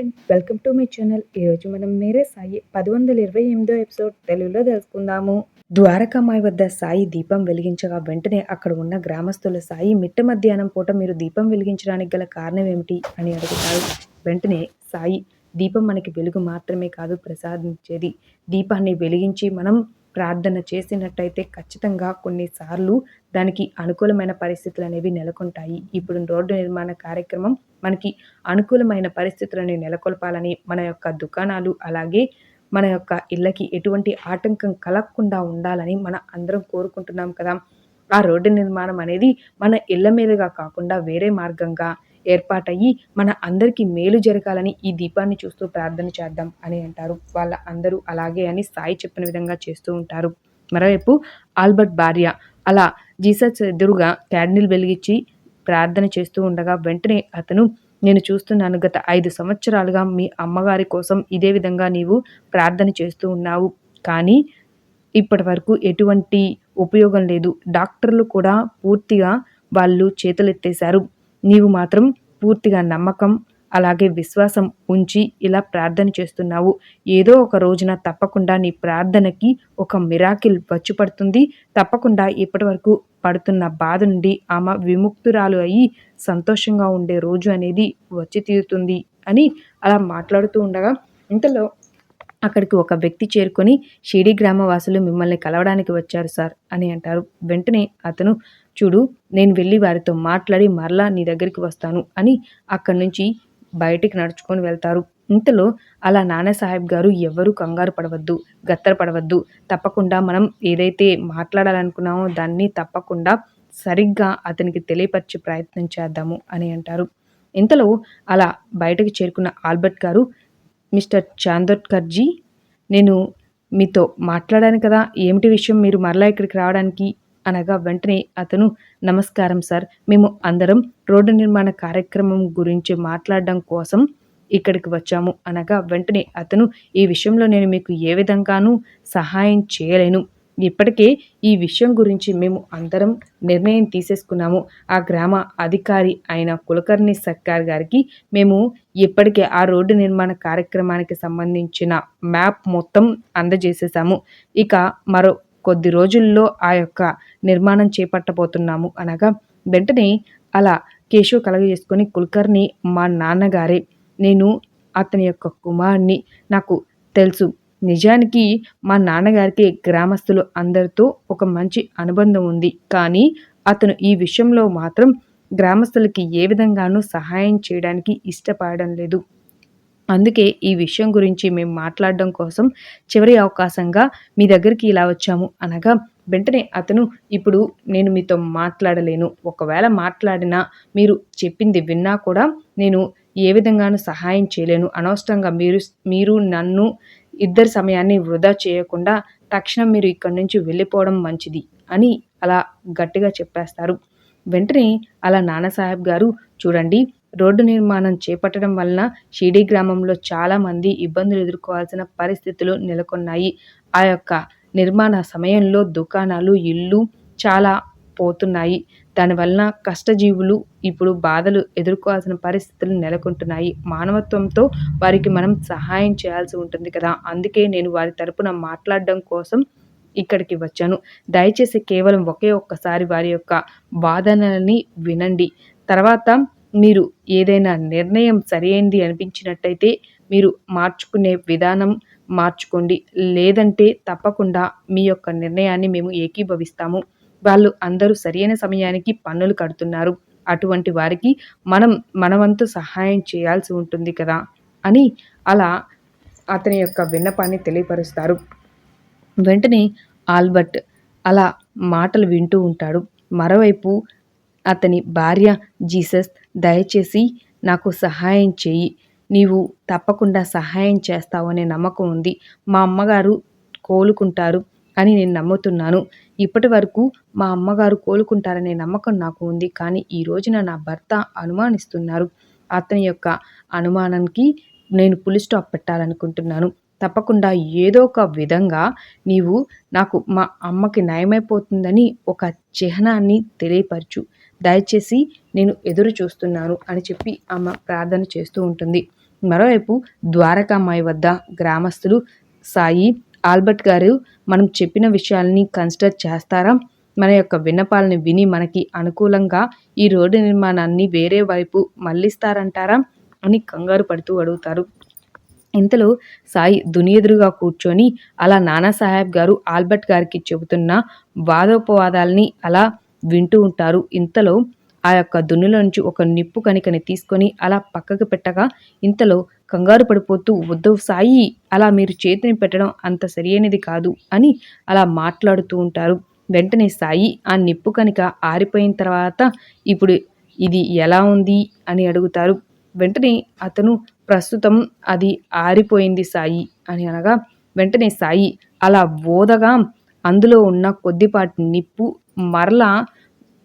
Friends welcome to my channel ఈరోజు మనం మేరే సాయి పది వందల ఇరవై ఎనిమిదో ఎపిసోడ్ తెలుగులో తెలుసుకుందాము. ద్వారకామాయి వద్ద సాయి దీపం వెలిగించగా వెంటనే అక్కడ ఉన్న గ్రామస్తుల సాయి మిట్ట మధ్యాహ్నం పూట మీరు దీపం వెలిగించడానికి గల కారణం ఏమిటి అని అడుగుతారు. వెంటనే సాయి దీపం మనకి వెలుగు మాత్రమే కాదు ప్రసాదించేది. దీపాన్ని వెలిగించి మనం ప్రార్థన చేసినట్టయితే ఖచ్చితంగా కొన్నిసార్లు దానికి అనుకూలమైన పరిస్థితులు అనేవి నెలకొంటాయి. ఇప్పుడు రోడ్డు నిర్మాణ కార్యక్రమం మనకి అనుకూలమైన పరిస్థితులను నెలకొల్పాలని మన యొక్క దుకాణాలు అలాగే మన యొక్క ఇళ్ళకి ఎటువంటి ఆటంకం కలగకుండా ఉండాలని మన అందరం కోరుకుంటున్నాం కదా. ఆ రోడ్డు నిర్మాణం అనేది మన ఇళ్ళ మీదుగా కాకుండా వేరే మార్గంగా ఏర్పాటయ్యి మన అందరికీ మేలు జరగాలని ఈ దీపాన్ని చూస్తూ ప్రార్థన చేద్దాం అని అంటారు. వాళ్ళ అందరూ అలాగే అని సాయి చెప్పిన విధంగా చేస్తూ ఉంటారు. మరోవైపు ఆల్బర్ట్ భార్య అలా జీసస్ ఎదురుగా క్యాండిల్ వెలిగించి ప్రార్థన చేస్తూ ఉండగా వెంటనే అతను నేను చూస్తున్నాను గత ఐదు సంవత్సరాలుగా మీ అమ్మగారి కోసం ఇదే విధంగా నీవు ప్రార్థన చేస్తూ ఉన్నావు. కానీ ఇప్పటి వరకు ఎటువంటి ఉపయోగం లేదు. డాక్టర్లు కూడా పూర్తిగా వాళ్ళు చేతులెత్తేశారు. నీవు మాత్రం పూర్తిగా నమ్మకం అలాగే విశ్వాసం ఉంచి ఇలా ప్రార్థన చేస్తున్నావు. ఏదో ఒక రోజున తప్పకుండా నీ ప్రార్థనకి ఒక మిరాకిల్ వచ్చి పడుతుంది. తప్పకుండా ఇప్పటి వరకు పడుతున్న బాధ నుండి ఆమె విముక్తురాలు అయి సంతోషంగా ఉండే రోజు అనేది వచ్చి తీరుతుంది అని అలా మాట్లాడుతూ ఉండగా ఇంతలో అక్కడికి ఒక వ్యక్తి చేరుకొని షిడి గ్రామవాసులు మిమ్మల్ని కలవడానికి వచ్చారు సార్ అని అంటారు. వెంటనే అతను చూడు నేను వెళ్ళి వారితో మాట్లాడి మరలా నీ దగ్గరికి వస్తాను అని అక్కడి నుంచి బయటికి నడుచుకొని వెళ్తారు. ఇంతలో అలా నానాసాహెబ్ గారు ఎవరు కంగారు పడవద్దు గత్తర పడవద్దు తప్పకుండా మనం ఏదైతే మాట్లాడాలనుకున్నామో దాన్ని తప్పకుండా సరిగ్గా అతనికి తెలియపరిచే ప్రయత్నం చేద్దాము అని అంటారు. ఇంతలో అలా బయటకు చేరుకున్న ఆల్బర్ట్ గారు మిస్టర్ చాందోట్కర్జీ నేను మీతో మాట్లాడాను కదా ఏమిటి విషయం మీరు మరలా ఇక్కడికి రావడానికి? అనగా వెంటనే అతను నమస్కారం సార్ మేము అందరం రోడ్డు నిర్మాణ కార్యక్రమం గురించి మాట్లాడడం కోసం ఇక్కడికి వచ్చాము అనగా వెంటనే అతను ఈ విషయంలో నేను మీకు ఏ విధంగానూ సహాయం చేయలేను. ఇప్పటికే ఈ విషయం గురించి మేము అందరం నిర్ణయం తీసేసుకున్నాము. ఆ గ్రామ అధికారి అయిన కులకర్ణి సర్కార్ గారికి మేము ఇప్పటికే ఆ రోడ్డు నిర్మాణ కార్యక్రమానికి సంబంధించిన మ్యాప్ మొత్తం అందజేసేసాము ఇక మరో కొద్ది రోజుల్లో ఆ యొక్క నిర్మాణం చేపట్టబోతున్నాము అనగా వెంటనే అలా కేశవ్ కలగజేసుకొని కుల్కర్ని మా నాన్నగారే నేను అతని యొక్క కుమారుని నాకు తెలుసు. నిజానికి మా నాన్నగారికి గ్రామస్తులు అందరితో ఒక మంచి అనుబంధం ఉంది. కానీ అతను ఈ విషయంలో మాత్రం గ్రామస్తులకి ఏ విధంగానూ సహాయం చేయడానికి ఇష్టపడడం లేదు. అందుకే ఈ విషయం గురించి మేము మాట్లాడడం కోసం చివరి అవకాశంగా మీ దగ్గరికి ఇలా వచ్చాము. అనగా వెంటనే అతను ఇప్పుడు నేను మీతో మాట్లాడలేను. ఒకవేళ మాట్లాడినా మీరు చెప్పింది విన్నా కూడా నేను ఏ విధంగానూ సహాయం చేయలేను. అనవసరంగా మీరు మీరు నన్ను ఇద్దరి సమయాన్ని వృధా చేయకుండా తక్షణం మీరు ఇక్కడి నుంచి వెళ్ళిపోవడం మంచిది అని అలా గట్టిగా చెప్పేస్తారు. వెంటనే అలా నానాసాహెబ్ గారు చూడండి రోడ్డు నిర్మాణం చేపట్టడం వలన షిడీ గ్రామంలో చాలామంది ఇబ్బందులు ఎదుర్కోవాల్సిన పరిస్థితులు నెలకొన్నాయి. ఆ యొక్క నిర్మాణ సమయంలో దుకాణాలు ఇల్లు చాలా పోతున్నాయి. దానివలన కష్టజీవులు ఇప్పుడు బాధలు ఎదుర్కోవాల్సిన పరిస్థితులు నెలకొంటున్నాయి. మానవత్వంతో వారికి మనం సహాయం చేయాల్సి ఉంటుంది కదా. అందుకే నేను వారి తరపున మాట్లాడడం కోసం ఇక్కడికి వచ్చాను. దయచేసి కేవలం ఒకే ఒక్కసారి వారి యొక్క వాదనలని వినండి. తర్వాత మీరు ఏదైనా నిర్ణయం సరైనది అనిపించినట్టయితే మీరు మార్చుకునే విధానం మార్చుకోండి. లేదంటే తప్పకుండా మీ యొక్క నిర్ణయాన్ని మేము ఏకీభవిస్తాము. వాళ్ళు అందరూ సరైన సమయానికి పన్నులు కడుతున్నారు. అటువంటి వారికి మనం మనవంతు సహాయం చేయాల్సి ఉంటుంది కదా? అని అలా అతని యొక్క విన్నపాన్ని తెలియపరుస్తారు. వెంటనే ఆల్బర్ట్ అలా మాటలు వింటూ ఉంటాడు. మరోవైపు అతని భార్య జీసస్ దయచేసి నాకు సహాయం చేయి. నీవు తప్పకుండా సహాయం చేస్తావు అనే నమ్మకం ఉంది. మా అమ్మగారు కోలుకుంటారు అని నేను నమ్ముతున్నాను. ఇప్పటి వరకు మా అమ్మగారు కోలుకుంటారనే నమ్మకం నాకు ఉంది. కానీ ఈ రోజున నా భర్త అనుమానిస్తున్నారు. అతని యొక్క అనుమానానికి నేను పులి స్టాప్ పెట్టాలనుకుంటున్నాను. తప్పకుండా ఏదో ఒక విధంగా నీవు నాకు మా అమ్మకి నయమైపోతుందని ఒక చిహ్నాన్ని తెలియపరచు. దయచేసి నేను ఎదురు చూస్తున్నాను అని చెప్పి అమ్మ ప్రార్థన చేస్తూ ఉంటుంది. మరోవైపు ద్వారకామాయి వద్ద గ్రామస్తులు సాయి ఆల్బర్ట్ గారు మనం చెప్పిన విషయాల్ని కన్సిడర్ చేస్తారా? మన యొక్క విన్నపాలని విని మనకి అనుకూలంగా ఈ రోడ్డు నిర్మాణాన్ని వేరే వైపు మళ్ళిస్తారంటారా? అని కంగారు పడుతూ అడుగుతారు. ఇంతలో సాయి దునియెదురుగా కూర్చొని అలా నానాసాహెబ్ గారు ఆల్బర్ట్ గారికి చెబుతున్న వాదోపవాదాల్ని అలా వింటూ ఉంటారు. ఇంతలో ఆ యొక్క దున్నుల నుంచి ఒక నిప్పు కనికని తీసుకొని అలా పక్కకు పెట్టగా ఇంతలో కంగారు పడిపోతూ వద్దు సాయి అలా మీరు చేతిని పెట్టడం అంత సరియైనది కాదు అని అలా మాట్లాడుతూ ఉంటారు. వెంటనే సాయి ఆ నిప్పు కనుక ఆరిపోయిన తర్వాత ఇప్పుడు ఇది ఎలా ఉంది? అని అడుగుతారు. వెంటనే అతను ప్రస్తుతం అది ఆరిపోయింది సాయి అని అనగా వెంటనే సాయి అలా ఓదగా అందులో ఉన్న కొద్దిపాటి నిప్పు మరలా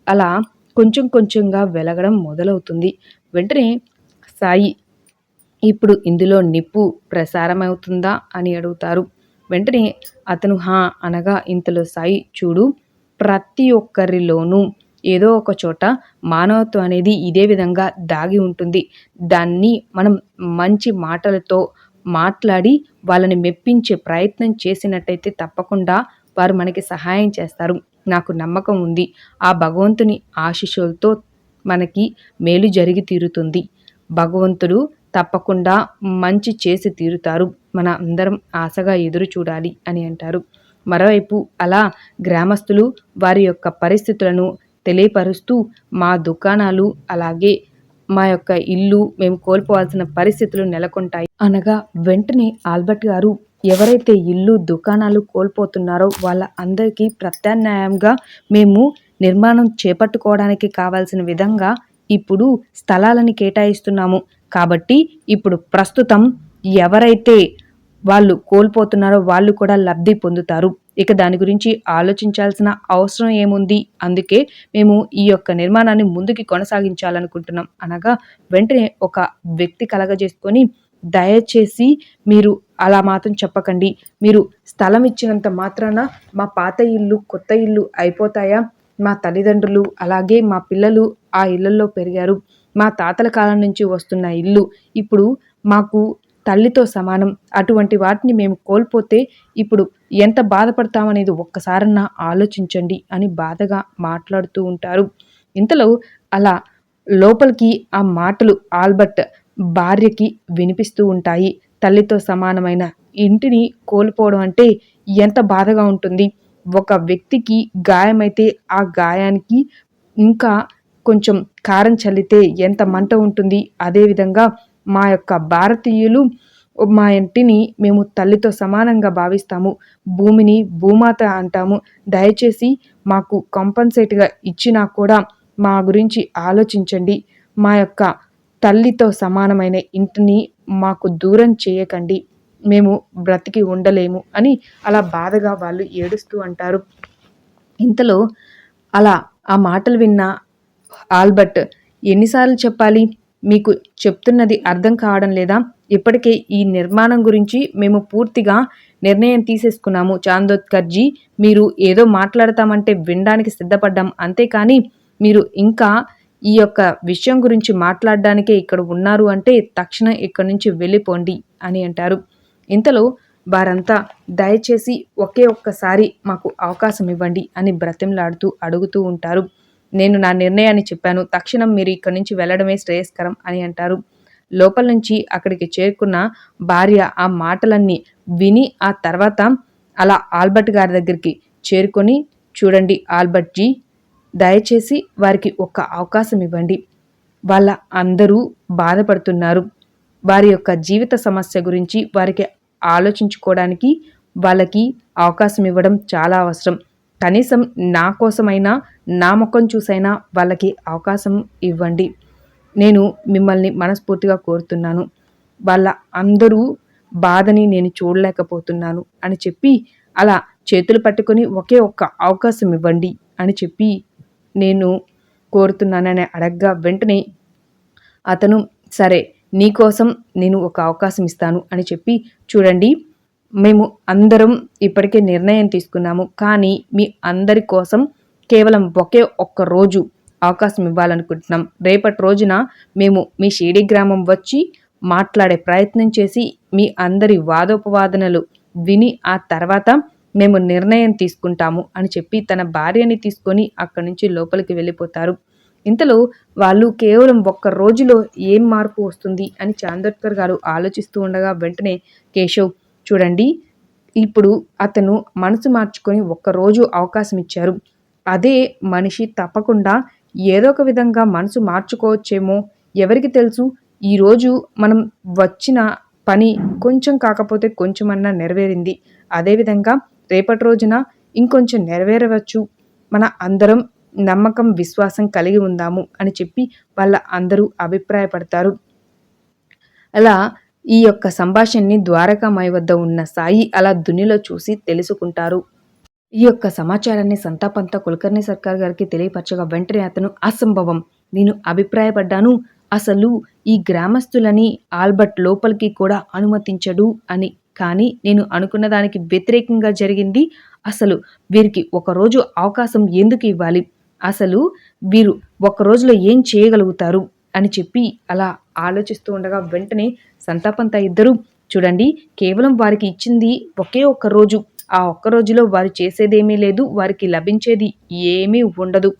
అలా కొంచెం కొంచెంగా వెలగడం మొదలవుతుంది. వెంటనే సాయి ఇప్పుడు ఇందులో నిప్పు ప్రసారమవుతుందా అని అడుగుతారు. వెంటనే అతను హా అనగా ఇంతలో సాయి చూడు ప్రతి ఒక్కరిలోనూ ఏదో ఒక చోట మానవత్వం అనేది ఇదే విధంగా దాగి ఉంటుంది. దాన్ని మనం మంచి మాటలతో మాట్లాడి వాళ్ళని మెప్పించే ప్రయత్నం చేసినట్టయితే తప్పకుండా వారు మనకి సహాయం చేస్తారు. నాకు నమ్మకం ఉంది. ఆ భగవంతుని ఆశీస్సులతో మనకి మేలు జరిగి తీరుతుంది. భగవంతుడు తప్పకుండా మంచి చేసి తీరుతారు. మన అందరం ఆశగా ఎదురు చూడాలి అని అంటారు. మరోవైపు అలా గ్రామస్తులు వారి యొక్క పరిస్థితులను తెలియపరుస్తూ మా దుకాణాలు అలాగే మా యొక్క ఇల్లు మేము కోల్పోవాల్సిన పరిస్థితులు నెలకొంటాయి. అనగా వెంటనే ఆల్బర్ట్ గారు ఎవరైతే ఇల్లు దుకాణాలు కోల్పోతున్నారో వాళ్ళ అందరికీ ప్రత్యామ్నాయంగా మేము నిర్మాణం చేపట్టుకోవడానికి కావాల్సిన విధంగా ఇప్పుడు స్థలాలని కేటాయిస్తున్నాము. కాబట్టి ఇప్పుడు ప్రస్తుతం ఎవరైతే వాళ్ళు కోల్పోతున్నారో వాళ్ళు కూడా లబ్ధి పొందుతారు. ఇక దాని గురించి ఆలోచించాల్సిన అవసరం ఏముంది? అందుకే మేము ఈ యొక్క నిర్మాణాన్ని ముందుకి కొనసాగించాలనుకుంటున్నాం. అనగా వెంటనే ఒక వ్యక్తి కలగజేసుకొని దయచేసి మీరు అలా మాత్రం చెప్పకండి. మీరు స్థలం ఇచ్చినంత మాత్రాన మా పాత ఇల్లు కొత్త ఇల్లు అయిపోతాయా? మా తల్లిదండ్రులు అలాగే మా పిల్లలు ఆ ఇళ్ళలో పెరిగారు. మా తాతల కాలం నుంచి వస్తున్న ఇల్లు. ఇప్పుడు మాకు తల్లితో సమానం. అటువంటి వాటిని మేము కోల్పోతే ఇప్పుడు ఎంత బాధపడతామనేది ఒక్కసారన్నా ఆలోచించండి అని బాధగా మాట్లాడుతూ ఉంటారు. ఇంతలో అలా లోపలికి ఆ మాటలు ఆల్బర్ట్ భార్యకి వినిపిస్తూ ఉంటాయి. తల్లితో సమానమైన ఇంటిని కోల్పోవడం అంటే ఎంత బాధగా ఉంటుంది. ఒక వ్యక్తికి గాయమైతే ఆ గాయానికి ఇంకా కొంచెం కారం చల్లితే ఎంత మంట ఉంటుంది? అదేవిధంగా మా యొక్క భారతీయులు మా ఇంటిని మేము తల్లితో సమానంగా భావిస్తాము. భూమిని భూమాత అంటాము. దయచేసి మాకు కంపన్సేట్గా ఇచ్చినా కూడా మా గురించి ఆలోచించండి. మా యొక్క తల్లితో సమానమైన ఇంటిని మాకు దూరం చేయకండి. మేము బ్రతికి ఉండలేము అని అలా బాధగా వాళ్ళు ఏడుస్తూ అంటారు. ఇంతలో అలా ఆ మాటలు విన్న ఆల్బర్ట్ ఎన్నిసార్లు చెప్పాలి? మీకు చెప్తున్నది అర్థం కావడం లేదా? ఇప్పటికే ఈ నిర్మాణం గురించి మేము పూర్తిగా నిర్ణయం తీసేసుకున్నాము. చాందోత్కర్జీ మీరు ఏదో మాట్లాడతామంటే వినడానికి సిద్ధపడ్డాం. అంతేకాని మీరు ఇంకా ఈ యొక్క విషయం గురించి మాట్లాడడానికే ఇక్కడ ఉన్నారు అంటే తక్షణం ఇక్కడి నుంచి వెళ్ళిపోండి అని అంటారు. ఇంతలో వారంతా దయచేసి ఒకే ఒక్కసారి మాకు అవకాశం ఇవ్వండి అని బ్రతిమలాడుతూ అడుగుతూ ఉంటారు. నేను నా నిర్ణయాన్ని చెప్పాను. తక్షణం మీరు ఇక్కడి నుంచి వెళ్ళడమే శ్రేయస్కరం అని అంటారు. లోపల నుంచి అక్కడికి చేరుకున్న భార్య ఆ మాటలన్నీ విని ఆ తర్వాత అలా ఆల్బర్ట్ గారి దగ్గరికి చేరుకొని చూడండి ఆల్బర్ట్ జీ దయచేసి వారికి ఒక్క అవకాశం ఇవ్వండి. వాళ్ళ అందరూ బాధపడుతున్నారు. వారి యొక్క జీవిత సమస్య గురించి వారికి ఆలోచించుకోవడానికి వాళ్ళకి అవకాశం ఇవ్వడం చాలా అవసరం. కనీసం నా కోసమైనా నా ముఖం చూసైనా వాళ్ళకి అవకాశం ఇవ్వండి. నేను మిమ్మల్ని మనస్ఫూర్తిగా కోరుతున్నాను. వాళ్ళ అందరూ బాధని నేను చూడలేకపోతున్నాను అని చెప్పి అలా చేతులు పట్టుకొని ఒకే ఒక్క అవకాశం ఇవ్వండి అని చెప్పి నేను కోరుతున్నానని అడగ్గా వెంటనే అతను సరే నీకోసం నేను ఒక అవకాశం ఇస్తాను అని చెప్పి చూడండి. మేము అందరం ఇప్పటికే నిర్ణయం తీసుకున్నాము. కానీ మీ అందరి కోసం కేవలం ఒకే ఒక్క రోజు అవకాశం ఇవ్వాలనుకుంటున్నాం. రేపటి రోజున మేము మీ షిరిడి గ్రామం వచ్చి మాట్లాడే ప్రయత్నం చేసి మీ అందరి వాదోపవాదనలు విని ఆ తర్వాత మేము నిర్ణయం తీసుకుంటాము అని చెప్పి తన భార్యని తీసుకొని అక్కడి నుంచి లోపలికి వెళ్ళిపోతారు. ఇంతలో వాళ్ళు కేవలం ఒక్క రోజులో ఏం మార్పు వస్తుంది అని చాందోడ్కర్ గారు ఆలోచిస్తూ ఉండగా వెంటనే కేశవ్ చూడండి. ఇప్పుడు అతను మనసు మార్చుకొని ఒక్కరోజు అవకాశం ఇచ్చారు అదే మనిషి తప్పకుండా ఏదో ఒక విధంగా మనసు మార్చుకోవచ్చేమో. ఎవరికి తెలుసు? ఈరోజు మనం వచ్చిన పని కొంచెం కాకపోతే కొంచెమన్నా నెరవేరింది. అదేవిధంగా రేపటి రోజున ఇంకొంచెం నెరవేరవచ్చు. మన అందరం నమ్మకం విశ్వాసం కలిగి ఉందాము అని చెప్పి వాళ్ళ అందరూ అభిప్రాయపడతారు. అలా ఈ యొక్క సంభాషణని ద్వారకామాయి వద్ద ఉన్న సాయి అలా దునిలో చూసి తెలుసుకుంటారు. ఈ యొక్క సమాచారాన్ని సంతాపంతా కులకర్ణి సర్కార్ గారికి తెలియపరచగా వెంటనే అతను అసంభవం నేను అభిప్రాయపడ్డాను. అసలు ఈ గ్రామస్తులని ఆల్బర్ట్ లోపలికి కూడా అనుమతించడు అని. కానీ నేను అనుకున్న దానికి వ్యతిరేకంగా జరిగింది. అసలు వీరికి ఒకరోజు అవకాశం ఎందుకు ఇవ్వాలి? అసలు వీరు ఒక రోజులో ఏం చేయగలుగుతారు? అని చెప్పి అలా ఆలోచిస్తూ ఉండగా వెంటనే సంతాపంతా ఇద్దరు చూడండి కేవలం వారికి ఇచ్చింది ఒకే ఒక్క రోజు. ఆ ఒక్క రోజులో వారు చేసేదేమీ లేదు వారికి లభించేది ఏమీ ఉండదు.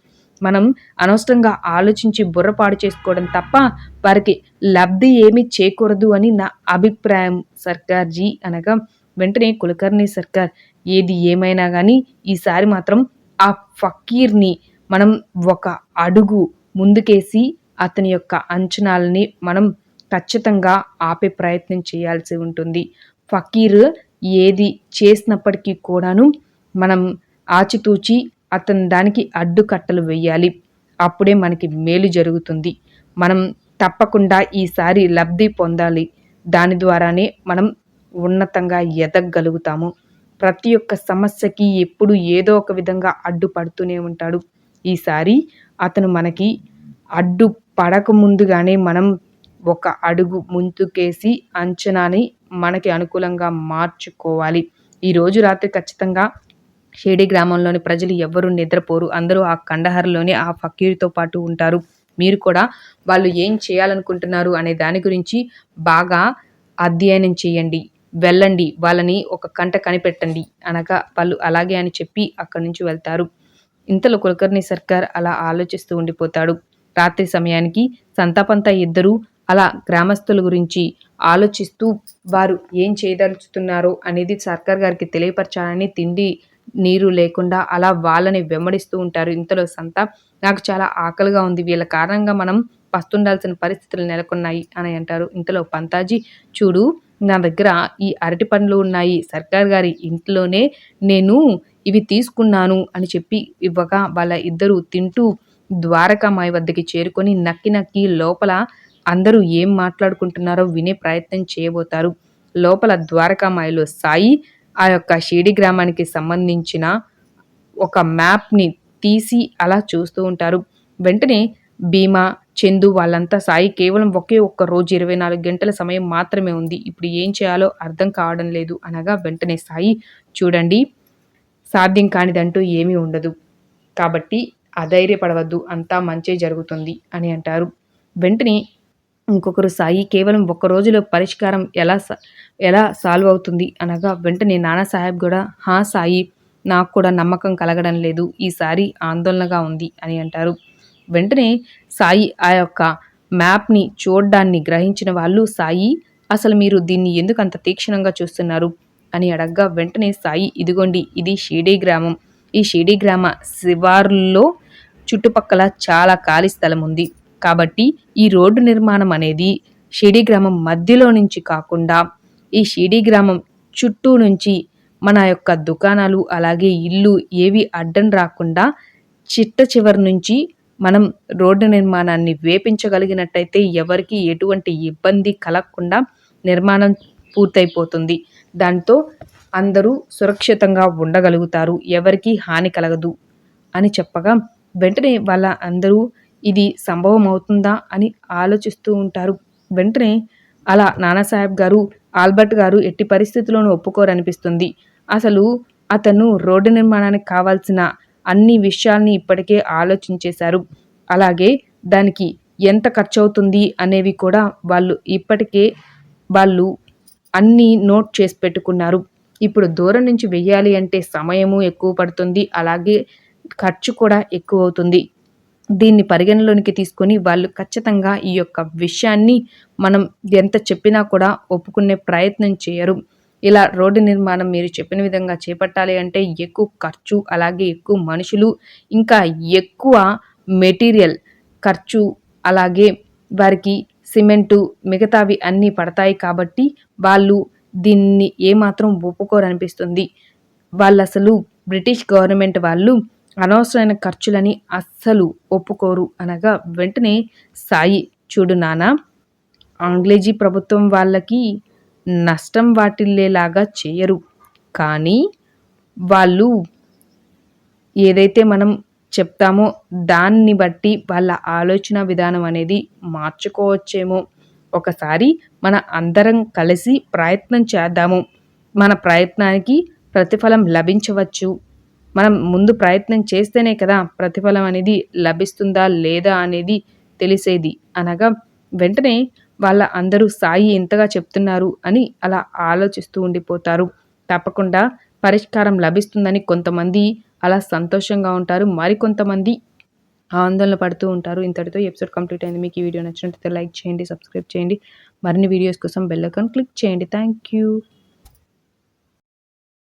మనం అనవసరంగా ఆలోచించి బుర్రపాడు చేసుకోవడం తప్ప వారికి లబ్ధి ఏమీ చేకూరదు అని నా అభిప్రాయం. సర్కార్జీ అనగా వెంటనే కులకర్ణి సర్కార్ ఏది ఏమైనా కానీ ఈసారి మాత్రం ఆ ఫకీర్ని మనం ఒక అడుగు ముందుకేసి అతని యొక్క అంచనాలని మనం ఖచ్చితంగా ఆపే ప్రయత్నం చేయాల్సి ఉంటుంది. ఫకీర్ ఏది చేసినప్పటికీ కూడాను మనం ఆచితూచి అతని దానికి అడ్డుకట్టలు వేయాలి. అప్పుడే మనకి మేలు జరుగుతుంది. మనం తప్పకుండా ఈసారి లబ్ధి పొందాలి. దాని ద్వారానే మనం ఉన్నతంగా ఎదగలుగుతాము. ప్రతి ఒక్క సమస్యకి ఎప్పుడు ఏదో ఒక విధంగా అడ్డుపడుతూనే ఉంటాడు. ఈసారి అతను మనకి అడ్డు పడక ముందుగానే మనం ఒక అడుగు ముందుకేసి అంచనాని మనకి అనుకూలంగా మార్చుకోవాలి. ఈరోజు రాత్రి ఖచ్చితంగా షేడి గ్రామంలోని ప్రజలు ఎవ్వరూ నిద్రపోరు. అందరూ ఆ కండహర్లోనే ఆ ఫకీర్తో పాటు ఉంటారు. మీరు కూడా వాళ్ళు ఏం చేయాలనుకుంటున్నారు అనే దాని గురించి బాగా అధ్యయనం చేయండి. వెళ్ళండి. వాళ్ళని ఒక కంట కనిపెట్టండి. అనగా వాళ్ళు అలాగే అని చెప్పి అక్కడి నుంచి వెళ్తారు. ఇంతలో కులకర్ణి సర్కార్ అలా ఆలోచిస్తూ ఉండిపోతాడు. రాత్రి సమయానికి సంతాపంతా ఇద్దరు అలా గ్రామస్తుల గురించి ఆలోచిస్తూ వారు ఏం చేయదలుచుతున్నారో అనేది సర్కార్ గారికి తెలియపరచాలని తిండి నీరు లేకుండా అలా వాళ్ళని వెంబడిస్తూ ఉంటారు. ఇంతలో సంత నాకు చాలా ఆకలిగా ఉంది. వీళ్ళ కారణంగా మనం పస్తుండాల్సిన పరిస్థితులు నెలకొన్నాయి అని అంటారు. ఇంతలో పంతాజీ చూడు నా దగ్గర ఈ అరటి పండ్లు ఉన్నాయి. సర్కార్ గారి ఇంట్లోనే నేను ఇవి తీసుకున్నాను అని చెప్పి ఇవ్వగా వాళ్ళ ఇద్దరు తింటూ ద్వారకామాయి వద్దకి చేరుకొని నక్కి నక్కి లోపల అందరూ ఏం మాట్లాడుకుంటున్నారో వినే ప్రయత్నం చేయబోతారు. లోపల ద్వారకామాయిలో సాయి ఆ యొక్క షిరిడి గ్రామానికి సంబంధించిన ఒక మ్యాప్ని తీసి అలా చూస్తూ ఉంటారు. వెంటనే భీమా చందు వాళ్ళంతా సాయి కేవలం ఒకే ఒక్క రోజు ఇరవై నాలుగు గంటల సమయం మాత్రమే ఉంది. ఇప్పుడు ఏం చేయాలో అర్థం కావడం లేదు అనగా వెంటనే సాయి చూడండి సాధ్యం కానిదంటూ ఏమీ ఉండదు. కాబట్టి అధైర్యపడవద్దు అంతా మంచే జరుగుతుంది అని అంటారు. వెంటనే ఇంకొకరు సాయి కేవలం ఒక్క రోజులో పరిష్కారం ఎలా ఎలా సాల్వ్ అవుతుంది? అనగా వెంటనే నానాసాహెబ్ కూడా హా సాయి నాకు కూడా నమ్మకం కలగడం లేదు ఈసారి ఆందోళనగా ఉంది అని అంటారు. వెంటనే సాయి ఆ యొక్క మ్యాప్ని చూడ్డాన్ని గ్రహించిన వాళ్ళు సాయి అసలు మీరు దీన్ని ఎందుకు అంత తీక్షణంగా చూస్తున్నారు? అని అడగ్గా వెంటనే సాయి ఇదిగోండి ఇది షీడీ గ్రామం. ఈ షీడీ గ్రామ శివారుల్లో చుట్టుపక్కల చాలా ఖాళీ స్థలం ఉంది. కాబట్టి ఈ రోడ్డు నిర్మాణం అనేది షిడి గ్రామం మధ్యలో నుంచి కాకుండా ఈ షిడి గ్రామం చుట్టూ నుంచి మన యొక్క దుకాణాలు అలాగే ఇల్లు ఏవి అడ్డం రాకుండా చిట్ట చివరి నుంచి మనం రోడ్డు నిర్మాణాన్ని వేపించగలిగినట్టయితే ఎవరికి ఎటువంటి ఇబ్బంది కలగకుండా నిర్మాణం పూర్తయిపోతుంది. దాంతో అందరూ సురక్షితంగా ఉండగలుగుతారు. ఎవరికి హాని కలగదు అని చెప్పగా వెంటనే వాళ్ళ అందరూ ఇది సంభవం అవుతుందా అని ఆలోచిస్తూ ఉంటారు. వెంటనే అలా నానాసాహెబ్ గారు ఆల్బర్ట్ గారు ఎట్టి పరిస్థితుల్లోనూ ఒప్పుకోరనిపిస్తుంది. అసలు అతను రోడ్డు నిర్మాణానికి కావాల్సిన అన్ని విషయాల్ని ఇప్పటికే ఆలోచించేశారు. అలాగే దానికి ఎంత ఖర్చు అవుతుంది అనేవి కూడా వాళ్ళు ఇప్పటికే వాళ్ళు అన్నీ నోట్ చేసి పెట్టుకున్నారు. ఇప్పుడు దూరం నుంచి వెయ్యాలి అంటే సమయము ఎక్కువ పడుతుంది. అలాగే ఖర్చు కూడా ఎక్కువ అవుతుంది దీన్ని పరిగణలోనికి తీసుకొని వాళ్ళు ఖచ్చితంగా ఈ యొక్క విషయాన్ని మనం ఎంత చెప్పినా కూడా ఒప్పుకునే ప్రయత్నం చేయరు. ఇలా రోడ్డు నిర్మాణం మీరు చెప్పిన విధంగా చేపట్టాలి అంటే ఎక్కువ ఖర్చు అలాగే ఎక్కువ మనుషులు ఇంకా ఎక్కువ మెటీరియల్ ఖర్చు అలాగే వారికి సిమెంటు మిగతావి అన్నీ పడతాయి కాబట్టి వాళ్ళు దీన్ని ఏమాత్రం ఒప్పుకోరనిపిస్తుంది. వాళ్ళు అసలు బ్రిటిష్ గవర్నమెంట్ వాళ్ళు అనవసరమైన ఖర్చులని అస్సలు ఒప్పుకోరు అనగా వెంటనే సాయి చూడు నానా ఆంగ్లేజీ ప్రభుత్వం వాళ్ళకి నష్టం వాటిల్లేలాగా చేయరు. కానీ వాళ్ళు ఏదైతే మనం చెప్తామో దాన్ని బట్టి వాళ్ళ ఆలోచన విధానం అనేది మార్చుకోవచ్చేమో. ఒకసారి మన అందరం కలిసి ప్రయత్నం చేద్దాము. మన ప్రయత్నానికి ప్రతిఫలం లభించవచ్చు. మనం ముందు ప్రయత్నం చేస్తేనే కదా ప్రతిఫలం అనేది లభిస్తుందా లేదా అనేది తెలిసేది. అనగా వెంటనే వాళ్ళ అందరూ సాయి ఎంతగా చెప్తున్నారు అని అలా ఆలోచిస్తూ ఉండిపోతారు. తప్పకుండా పరిష్కారం లభిస్తుందని కొంతమంది అలా సంతోషంగా ఉంటారు. మరికొంతమంది ఆందోళన పడుతూ ఉంటారు. ఇంతటితో ఎపిసోడ్ కంప్లీట్ అయింది. మీకు ఈ వీడియో నచ్చినట్లయితే లైక్ చేయండి సబ్స్క్రైబ్ చేయండి. మరిన్ని వీడియోస్ కోసం బెల్ ఐకాన్ క్లిక్ చేయండి. Thank you.